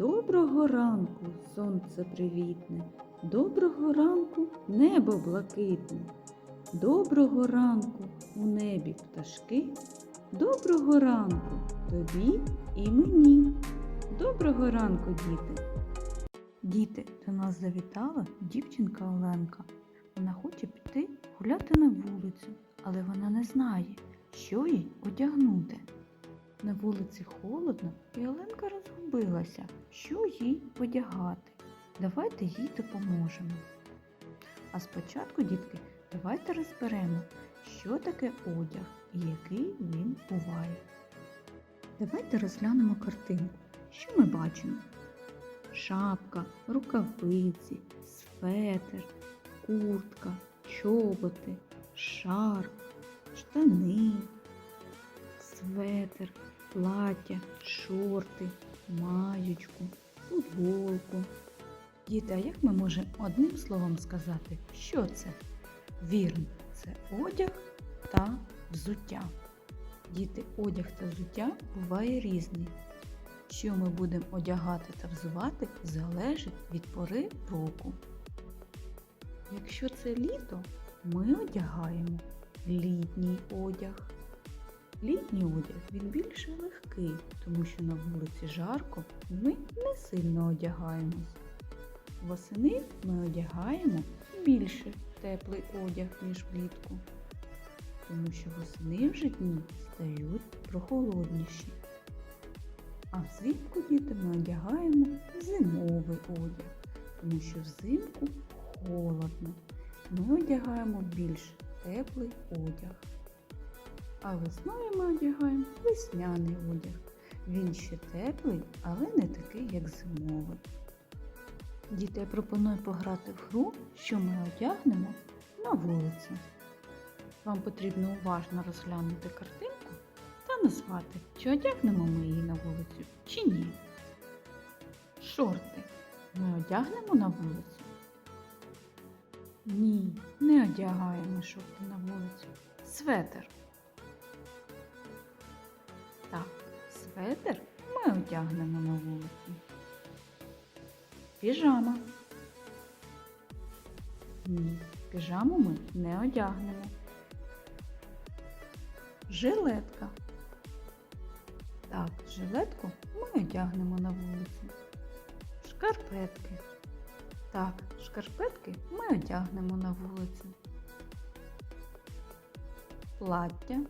Доброго ранку, сонце привітне, доброго ранку, небо блакитне, доброго ранку у небі пташки, доброго ранку тобі і мені. Доброго ранку, діти. Діти, до нас завітала дівчинка Оленка. Вона хоче піти гуляти на вулицю, але вона не знає, що їй одягнути. На вулиці холодно, і Оленка розгубилася, що їй одягати. Давайте їй допоможемо. А спочатку, дітки, давайте розберемо, що таке одяг і який він буває. Давайте розглянемо картинку. Що ми бачимо? Шапка, рукавиці, светр, куртка, чоботи, шарф, штани, светр, плаття, шорти, маєчку, футболку. Діти, а як ми можемо одним словом сказати, що це? Вірно, це одяг та взуття. Діти, одяг та взуття буває різний. Що ми будемо одягати та взувати, залежить від пори року. Якщо це літо, ми одягаємо літній одяг. Літній одяг він більше легкий, тому що на вулиці жарко ми не сильно одягаємось. Восени ми одягаємо більше теплий одяг, ніж влітку, тому що восени вже дні стають прохолодніші. А взимку діти ми одягаємо зимовий одяг, тому що взимку холодно. Ми одягаємо більш теплий одяг. А весною ми одягаємо весняний одяг. Він ще теплий, але не такий, як зимовий. Діти, я пропоную пограти в гру, що ми одягнемо на вулиці. Вам потрібно уважно розглянути картинку та назвати, чи одягнемо ми її на вулицю, чи ні. Шорти ми одягнемо на вулицю? Ні, не одягаємо шорти на вулицю. Светер. Светер ми одягнемо на вулицю. Піжама. Ні, піжаму ми не одягнемо. Жилетка. Так, жилетку ми одягнемо на вулицю. Шкарпетки. Так, шкарпетки ми одягнемо на вулицю. Плаття.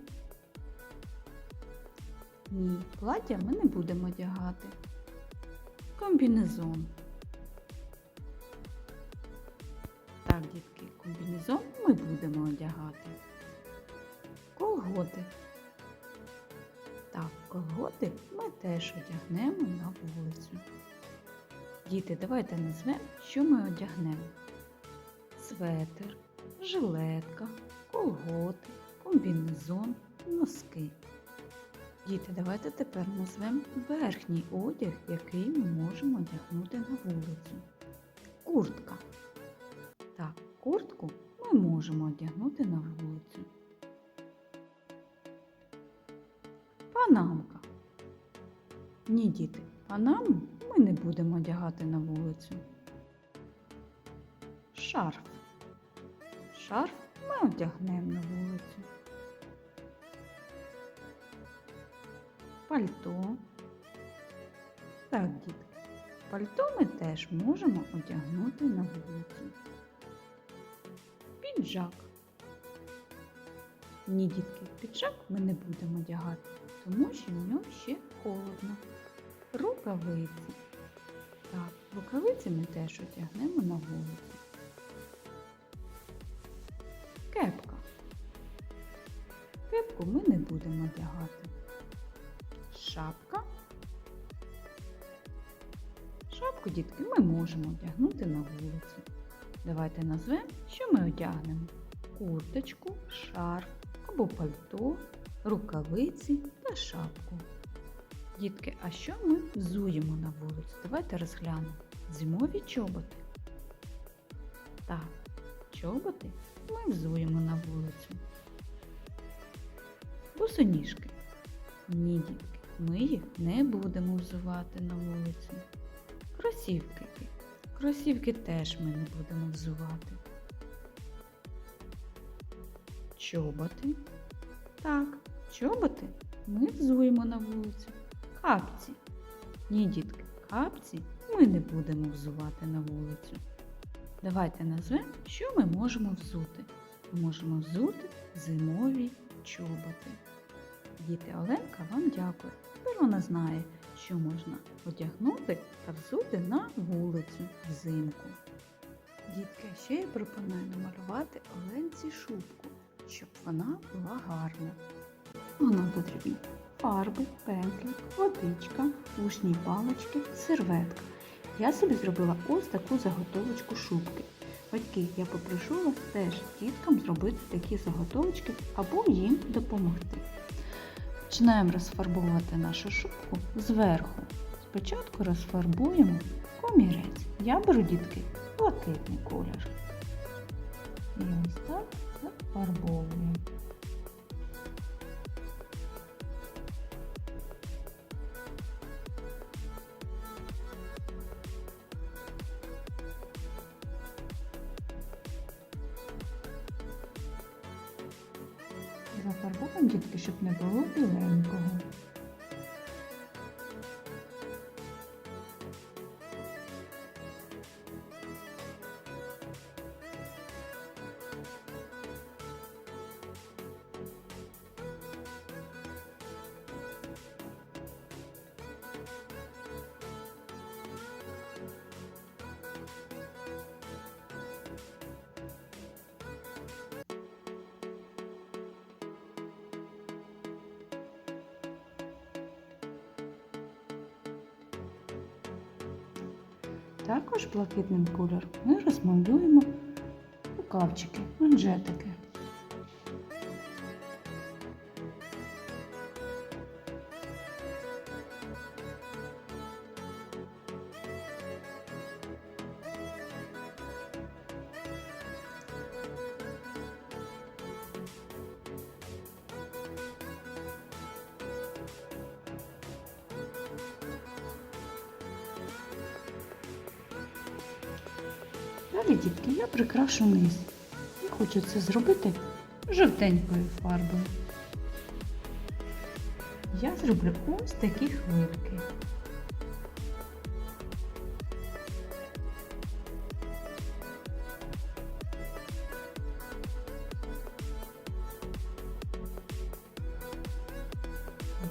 Ні, плаття ми не будемо одягати. Комбінезон. Так, дітки, комбінезон ми будемо одягати. Колготи. Так, колготи ми теж одягнемо на вулицю. Діти, давайте назвемо, що ми одягнемо. Светер, жилетка, колготи, комбінезон, носки. Діти, давайте тепер назвемо верхній одяг, який ми можемо одягнути на вулицю. Куртка. Так, куртку ми можемо одягнути на вулицю. Панамка. Ні, діти, панаму ми не будемо одягати на вулицю. Шарф. Шарф ми одягнемо на вулицю. Пальто. Так, дітки, пальто ми теж можемо одягнути на вулицю. Піджак. Ні, дітки, піджак ми не будемо одягати, тому що в ньому ще холодно. Рукавиці. Так, рукавиці ми теж одягнемо на вулицю. Кепка. Кепку ми не будемо одягати. Шапка. Шапку, дітки, ми можемо одягнути на вулицю. Давайте назвемо, що ми одягнемо. Курточку, шарф або пальто, рукавиці та шапку. Дітки, а що ми взуємо на вулицю? Давайте розглянемо. Зимові чоботи. Так, чоботи ми взуємо на вулицю. Босоніжки. Ні, дітки, ми їх не будемо взувати на вулицю. Кросівки. Кросівки теж ми не будемо взувати. Чоботи. Так, чоботи ми взуємо на вулицю. Капці. Ні, дітки, капці ми не будемо взувати на вулицю. Давайте назвемо, що ми можемо взути. Ми можемо взути зимові чоботи. Діти Оленка вам дякує. Тепер вона знає, що можна одягнути та взути на вулицю взимку. Дітки, ще я пропоную намалювати Оленці шубку, щоб вона була гарна. Вона потрібна фарби, пензлик, водичка, вушні палочки, серветка. Я собі зробила ось таку заготовочку шубки. Батьки, я попрошу вас теж діткам зробити такі заготовочки або їм допомогти. Починаємо розфарбовувати нашу шубку зверху. Спочатку розфарбуємо комірець. Я беру дітки блакитний колір. І ось так зафарбовуємо. Зафарбуємо щоб не було біленького. Також блакитним кольором ми розмалюємо рукавчики, манжетики. Далі, дітки, я прикрашу низ. Я хочу це зробити жовтенькою фарбою. Я зроблю ось такі хвильки.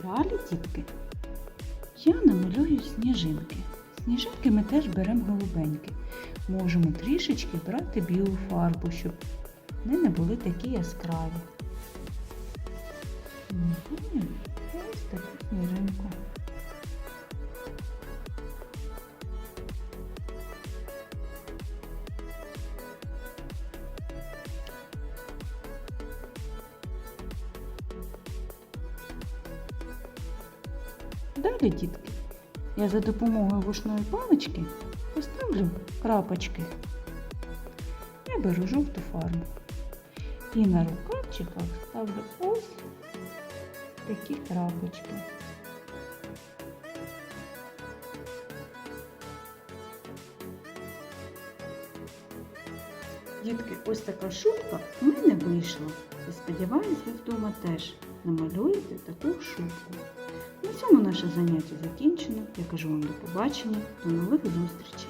Далі, дітки, я намалюю сніжинки. Сніжинки ми теж беремо голубенькі. Можемо трішечки брати білу фарбу, щоб вони не були такі яскраві. Ось таку сніжинку. Далі, дітки, я за допомогою вушної палички поставлю крапочки. Я беру жовту фарбу. І на рукавчиках ставлю ось такі крапочки. Дітки, ось така шубка в мене вийшла. І сподіваюся, ви вдома теж намалюєте таку шубку. На цьому наше заняття закінчено. Я кажу вам до побачення, до нових зустрічей.